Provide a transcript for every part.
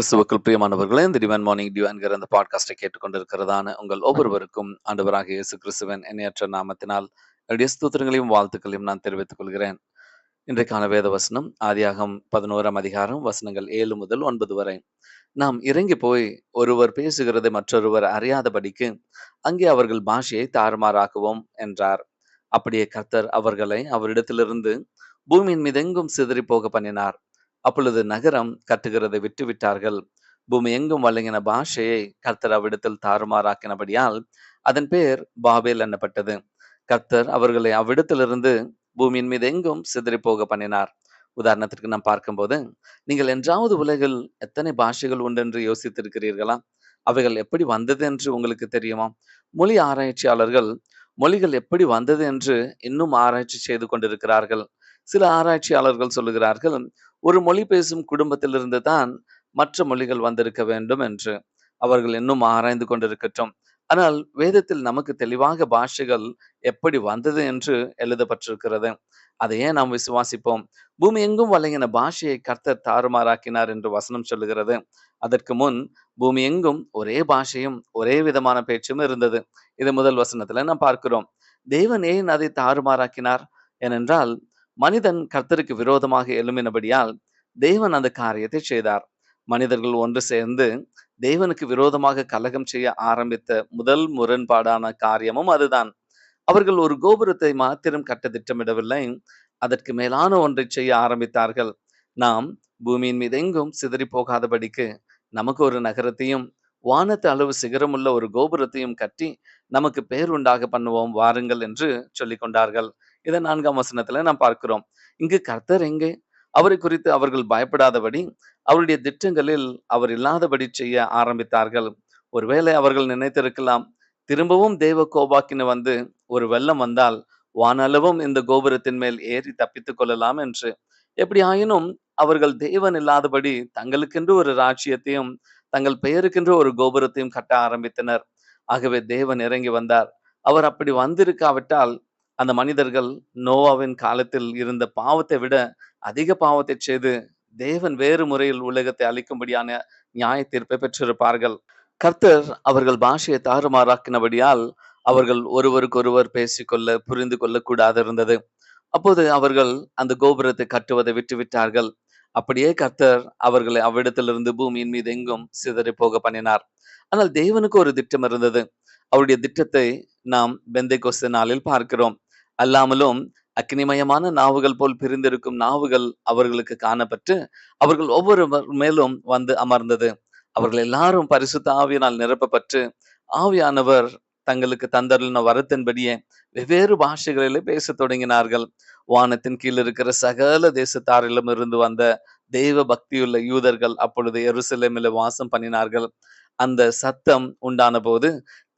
கிறிஸ்துவுக்குள் பிரியமானவர்களே இந்த டிவைன் மார்னிங் டியூ அந்த பாட்காஸ்டை கேட்டுக்கொண்டிருக்கிறதான உங்கள் ஒவ்வொருவருக்கும் ஆண்டவராக இயேசு கிறிஸ்துவன் எண்ணற்ற நாமத்தினால் என்னுடைய ஸ்தூத்திரங்களையும் வாழ்த்துக்களையும் நான் தெரிவித்துக் கொள்கிறேன். இன்றைக்கான வேத வசனம் ஆதியாகம் பதினோராம் அதிகாரம் வசனங்கள் ஏழு முதல் ஒன்பது வரை. நாம் இறங்கி போய் ஒருவர் பேசுகிறதை மற்றொருவர் அறியாதபடிக்கு அங்கே அவர்கள் பாஷையை தாறுமாறாக்குவோம் என்றார். அப்படியே கர்த்தர் அவர்களை அவரிடத்திலிருந்து பூமியின் மீதெங்கும் சிதறி போக பண்ணினார். அப்பொழுது நகரம் கட்டுகிறதை விட்டுவிட்டார்கள். பூமி எங்கும் வழங்கின பாஷையை கர்த்தர் அவ்விடத்தில் தாறுமாறாக்கினபடியால் அதன் பேர் பாபேல் எண்ணப்பட்டது கர்த்தர் அவர்களை அவ்விடத்திலிருந்து பூமியின் மீது எங்கும் சிதறி போக பண்ணினார். உதாரணத்திற்கு நாம் பார்க்கும்போது நீங்கள் என்றாவது உலகில் எத்தனை பாஷைகள் உண்டென்று யோசித்திருக்கிறீர்களா? அவைகள் எப்படி வந்தது என்று உங்களுக்கு தெரியுமா? மொழி ஆராய்ச்சியாளர்கள் மொழிகள் எப்படி வந்தது என்று இன்னும் ஆராய்ச்சி செய்து கொண்டிருக்கிறார்கள். சில ஆராய்ச்சியாளர்கள் சொல்லுகிறார்கள் ஒரு மொழி பேசும் குடும்பத்திலிருந்து தான் மற்ற மொழிகள் வந்திருக்க வேண்டும் என்று. அவர்கள் இன்னும் ஆராய்ந்து கொண்டிருக்கட்டும். ஆனால் வேதத்தில் நமக்கு தெளிவாக பாஷைகள் எப்படி வந்தது என்று எழுதப்பட்டிருக்கிறது. அதையே நாம் விசுவாசிப்போம். பூமி எங்கும் வழங்கின பாஷையை கர்த்தர் தாறுமாறாக்கினார் என்று வசனம் சொல்லுகிறது. அதற்கு முன் பூமி எங்கும் ஒரே பாஷையும் ஒரே விதமான பேச்சும் இருந்தது இது முதல் வசனத்துல நாம் பார்க்கிறோம். தேவன் ஏன் அதை தாறுமாறாக்கினார்? ஏனென்றால் மனிதன் கர்த்தருக்கு விரோதமாக எழும்பினபடியால் தேவன் அந்த காரியத்தை செய்தார். மனிதர்கள் ஒன்று சேர்ந்து தேவனுக்கு விரோதமாக கலகம் செய்ய ஆரம்பித்த முதல் முரண்பாடான காரியமும் அதுதான். அவர்கள் ஒரு கோபுரத்தை மாத்திரம் கட்ட திட்டமிடவில்லை. அதற்கு மேலான ஒன்றை செய்ய ஆரம்பித்தார்கள். நாம் பூமியின் மீது எங்கும் சிதறி போகாதபடிக்கு நமக்கு ஒரு நகரத்தையும் வானத்து அளவு சிகரமுள்ள ஒரு கோபுரத்தையும் கட்டி நமக்கு பேர் உண்டாக பண்ணுவோம் வாருங்கள் என்று சொல்லிக் கொண்டார்கள் இதை நான்காம் வசனத்துல நாம் பார்க்கிறோம். இங்கு கர்த்தர் எங்கே? அவரை குறித்து அவர்கள் பயப்படாதபடி அவருடைய திட்டங்களில் அவர் இல்லாதபடி செய்ய ஆரம்பித்தார்கள். ஒருவேளை அவர்கள் நினைத்திருக்கலாம் திரும்பவும் தேவ கோபாக்கின வந்து ஒரு வெள்ளம் வந்தால் வானளவும் இந்த கோபுரத்தின் மேல் ஏறி தப்பித்துக் கொள்ளலாம் என்று. எப்படி ஆயினும் அவர்கள் தேவன் இல்லாதபடி தங்களுக்கென்று ஒரு ராஜ்யத்தையும் தங்கள் பெயருக்கென்று ஒரு கோபுரத்தையும் கட்ட ஆரம்பித்தனர். ஆகவே தேவன் இறங்கி வந்தார். அவர் அப்படி வந்திருக்காவிட்டால் அந்த மனிதர்கள் நோவாவின் காலத்தில் இருந்த பாவத்தை விட அதிக பாவத்தை செய்து தேவன் வேறு முறையில் உலகத்தை அழிக்கும்படியான நியாய தீர்ப்பை பெற்றிருப்பார்கள். கர்த்தர் அவர்கள் பாஷையை தாறுமாறாக்கினபடியால் அவர்கள் ஒருவருக்கொருவர் பேசிக்கொள்ள புரிந்து கொள்ள கூடாது இருந்தது அப்போது அவர்கள் அந்த கோபுரத்தை கட்டுவதை விட்டுவிட்டார்கள். அப்படியே கர்த்தர் அவர்களை அவ்விடத்திலிருந்து பூமியின் மீது எங்கும் சிதறி போக பண்ணினார். ஆனால் தேவனுக்கு ஒரு திட்டம் இருந்தது. அவருடைய திட்டத்தை நாம் பெந்தை கொஸ்து நாளில் பார்க்கிறோம். அல்லாமலும் அக்னிமயமான நாவுகள் போல் பிரிந்திருக்கும் நாவுகள் அவர்களுக்கு காணப்பட்டு அவர்கள் ஒவ்வொரு மேலும் வந்து அமர்ந்தது. அவர்கள் எல்லாரும் பரிசுத்த ஆவியினால் நிரப்பப்பட்டு ஆவியானவர் தங்களுக்கு தந்தருளின வரத்தின்படியே வெவ்வேறு பாஷைகளிலே பேசத் தொடங்கினார்கள். வானத்தின் கீழ் இருக்கிற சகல தேசத்தாரிலும் இருந்து வந்த தெய்வ பக்தியுள்ள யூதர்கள் அப்பொழுது எருசலேமில் வாசம் பண்ணினார்கள். அந்த சத்தம் உண்டான போது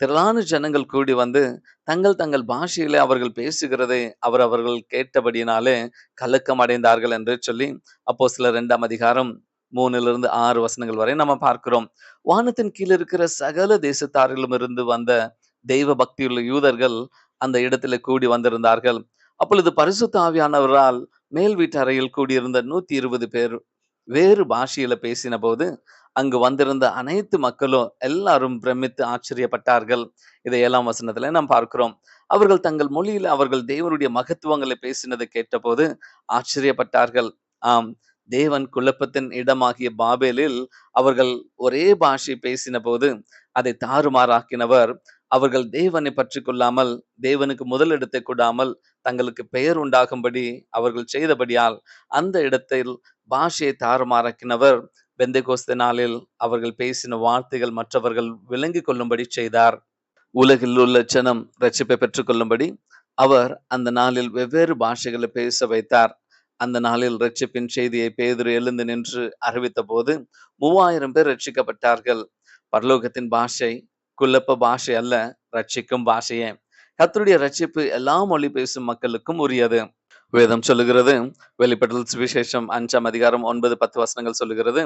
திரளான ஜனங்கள் கூடி வந்து தங்கள் தங்கள் பாஷையிலே அவர்கள் பேசுகிறதை அவர் அவர்கள் கேட்டபடியினாலே கலக்கம் அடைந்தார்கள் என்று சொல்லி அப்போ சில ரெண்டாம் அதிகாரம் மூணிலிருந்து ஆறு வசனங்கள் வரை நம்ம பார்க்கிறோம். வானத்தின் கீழ் இருக்கிற சகல தேசத்தாரிலும் இருந்து வந்த தெய்வ பக்தியுள்ள யூதர்கள் அந்த இடத்துல கூடி வந்திருந்தார்கள். அப்பொழுது பரிசுத்த ஆவியானவரால் மேல் வீட்டு அறையில் கூடியிருந்த நூத்தி இருபது பேர் வேறு பாஷையில பேசின போது அங்கு வந்திருந்த அனைத்து மக்களும் எல்லாரும் பிரமித்து ஆச்சரியப்பட்டார்கள். இதை ஏழாம் வசனத்துல நாம் பார்க்கிறோம். அவர்கள் தங்கள் மொழியில் அவர்கள் தேவனுடைய மகத்துவங்களை பேசினதை கேட்டபோது ஆச்சரியப்பட்டார்கள். ஆம் தேவன் குழப்பத்தின் இடமாகிய பாபேலில் அவர்கள் ஒரே பாஷை பேசின போது அதை தாறுமாறாக்கினவர். அவர்கள் தேவனை பற்றி கொள்ளாமல் தேவனுக்கு முதலிடத்தை கொடாமல் தங்களுக்கு பெயர் உண்டாகும்படி அவர்கள் செய்தபடியால் அந்த இடத்தில் பாஷையை தாறுமாறாக்கினவர். பெந்தைகோஸ்த நாளில் அவர்கள் பேசின வார்த்தைகள் மற்றவர்கள் விளங்கிக் கொள்ளும்படி செய்தார். உலகில் உள்ள ஜனம் ரட்சிப்பை பெற்றுக்கொள்ளும்படி அவர் அந்த நாளில் வெவ்வேறு பாஷைகளை பேச வைத்தார். அந்த நாளில் ரட்சிப்பின் செய்தியை பேதுரு எழுந்து நின்று அறிவித்த போது மூவாயிரம் பேர் ரட்சிக்கப்பட்டார்கள் பரலோகத்தின் பாஷை குழப்ப பாஷை அல்ல ரட்சிக்கும் பாஷையே. கத்தருடைய ரட்சிப்பு எல்லா மொழி பேசும் மக்களுக்கும் உரியது. வேதம் சொல்லுகிறது. வெளிப்படல் சுவிசேஷம் அஞ்சாம் அதிகாரம் ஒன்பது பத்து வசனங்கள் சொல்லுகிறது.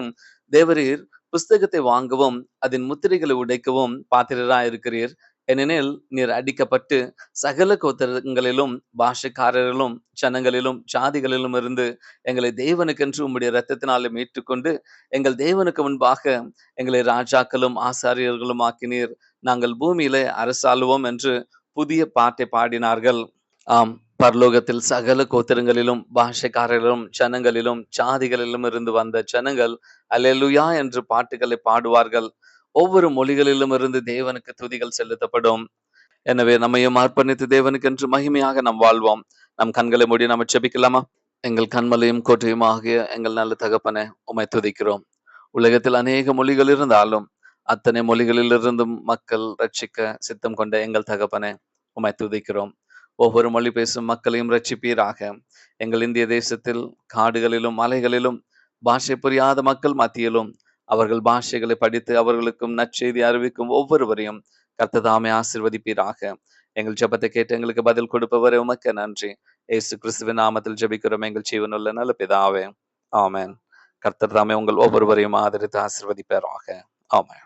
தேவரீர் புஸ்தகத்தை வாங்கவும் அதன் முத்திரைகளை உடைக்கவும் பாத்திரரா இருக்கிறீர் ஏனெனில் நீர் அடிக்கப்பட்டு சகல கோத்திரங்களிலும் பாஷக்காரர்களும் ஜனங்களிலும் ஜாதிகளிலும் இருந்து எங்களை தேவனுக்கென்று உம்முடைய இரத்தத்தினாலே மீட்டுக்கொண்டு எங்கள் தேவனுக்கு முன்பாக எங்களை ராஜாக்களும் ஆசாரியர்களும் ஆக்கினீர். நாங்கள் பூமியிலே அரசாளுவோம் என்று புதிய பாட்டை பாடினார்கள். ஆம். பரலோகத்தில் சகல கோத்திரங்களிலும் பாஷைக்காரரிலும் ஜனங்களிலும் சாதிகளிலும் இருந்து வந்த ஜனங்கள் அலெலுயா என்று பாட்டுகளை பாடுவார்கள். ஒவ்வொரு மொழிகளிலும் இருந்து தேவனுக்கு துதிகள் செலுத்தப்படும். எனவே நம்மையும் அர்ப்பணித்து தேவனுக்கென்று மகிமையாக நாம் வாழ்வோம். நம் கண்களை மூடி நம்ம செபிக்கலாமா எங்கள் கண்மலையும் கோட்டையும் ஆகிய எங்கள் நல்ல தகப்பனை உமை துதிக்கிறோம். உலகத்தில் அநேக மொழிகள் இருந்தாலும் அத்தனை மொழிகளிலிருந்தும் மக்கள் ரட்சிக்க சித்தம் கொண்ட எங்கள் தகப்பனை உமை துதிக்கிறோம். ஒவ்வொரு மொழி பேசும் மக்களையும் ரட்சிப்பீராக எங்கள் இந்திய தேசத்தில் காடுகளிலும் மலைகளிலும் பாஷை புரியாத மக்கள் மத்தியிலும் அவர்கள் பாஷைகளை படித்து அவர்களுக்கும் நற்செய்தி அறிவிக்கும் ஒவ்வொருவரையும் கர்த்ததாமே ஆசிர்வதிப்பீராக. எங்கள் ஜபத்தை கேட்டு எங்களுக்கு பதில் கொடுப்பவரே உமக்கு நன்றி. ஏசு கிறிஸ்துவின் நாமத்தில் ஜபிக்கிறோம். எங்கள் ஜீவனுள்ள நல்ல பிதாவே. ஆமேன். கர்த்தர் தாமே உங்கள் ஒவ்வொருவரையும் ஆதரித்து ஆசிர்வதிப்பாராக. ஆமாம்